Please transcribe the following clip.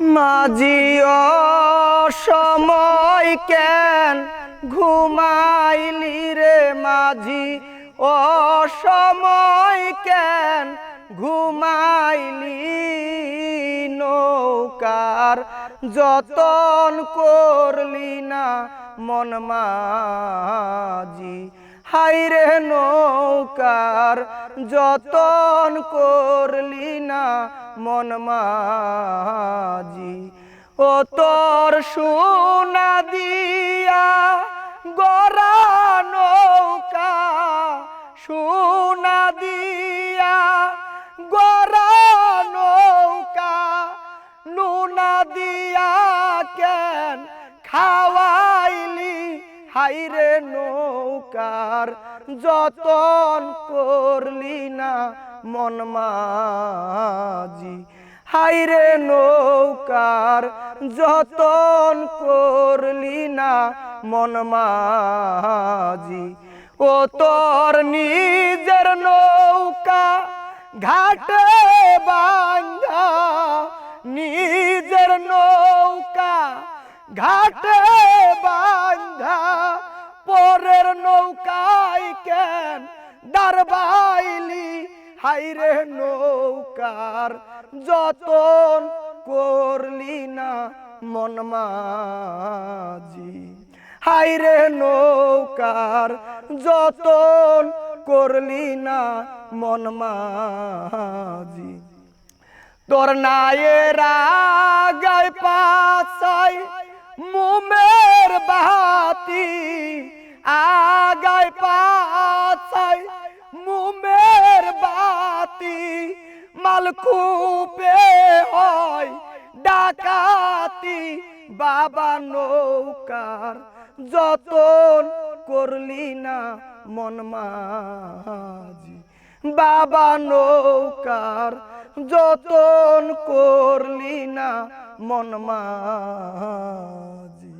মাঝি সময় কেন ঘুমাইলি রে মাঝি? ও সময় কেন ঘুমাইলি? নৌকার যতন করলি না মন মাঝি? হাইরে নৌকার যতন করলি না মন মাঝি? ও তোর সোনা দিয়া গড়া নৌকা, সোনা দিয়া গড়া নৌকা নুনা দিয়া কেন খাওয়াইলি? হাইরে নৌকার যতন করলি না মন মাঝি হাইরে নৌকার, যতন করলি না মন মাঝি। ও তোর নিজের নৌকা ঘাটে বাঙ্গা নিজের নৌকা ঘাটে বাঙ্গা পরের নৌকায় কেন দারবাইলি হাইরে নৌকার যতন করলি না মন মাঝি। হাইরে নৌকার যতন করলি না মন মাঝি। তোর নায়ের আগায় পাশাই মুমের মালকুপে হয়, ডাকাতি বাবা নৌকার। যতন করলি না মন মাঝি, বাবা নৌকার। যতন করলি না মন মাঝি।